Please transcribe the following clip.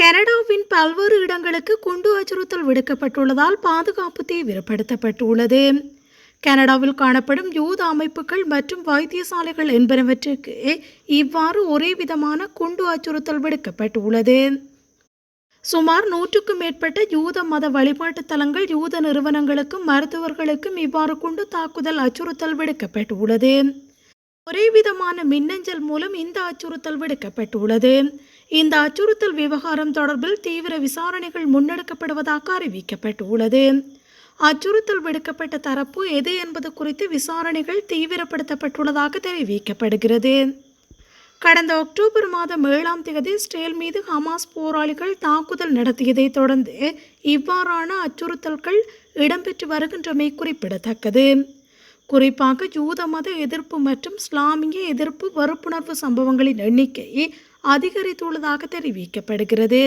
கனடாவின் பல்வேறு இடங்களுக்கு குண்டு அச்சுறுத்தல் விடுக்கப்பட்டுள்ளதால் பாதுகாப்பு தீவிரப்படுத்தப்பட்டுள்ளது கனடாவில் காணப்படும் யூத அமைப்புகள் மற்றும் வைத்தியசாலைகள் என்பனவற்றுக்கு இவ்வாறு ஒரே விதமான குண்டு அச்சுறுத்தல் விடுக்கப்பட்டுள்ளது. சுமார் நூற்றுக்கும் மேற்பட்ட யூத மத வழிபாட்டு தலங்கள் யூத நிறுவனங்களுக்கும் மருத்துவர்களுக்கும் இவ்வாறு குண்டு தாக்குதல் அச்சுறுத்தல் விடுக்கப்பட்டுள்ளது. ஒரே விதமான மின்னஞ்சல் மூலம் இந்த அச்சுறுத்தல் விடுக்கப்பட்டுள்ளது. இந்த அச்சுறுத்தல் விவகாரம் தொடர்பில் தீவிர விசாரணைகள் முன்னெடுக்கப்படுவதாக அறிவிக்கப்பட்டுள்ளது. அச்சுறுத்தல் விடுக்கப்பட்ட தரப்பு எது என்பது குறித்து விசாரணைகள் தீவிரப்படுத்தப்பட்டுள்ளதாக தெரிவிக்கப்படுகிறது. கடந்த அக்டோபர் மாதம் ஏழாம் தேதி ஸ்டேல் மீது ஹமாஸ் போராளிகள் தாக்குதல் நடத்தியதைத் தொடர்ந்து இவ்வாறான அச்சுறுத்தல்கள் இடம்பெற்று வருகின்றமை குறிப்பிடத்தக்கது. குறிப்பாக யூத மத எதிர்ப்பு மற்றும் இஸ்லாமிய எதிர்ப்பு வறுப்புணர்வு சம்பவங்களின் எண்ணிக்கை அதிகரித்துள்ளதாக தெரிவிக்கப்படுகிறது.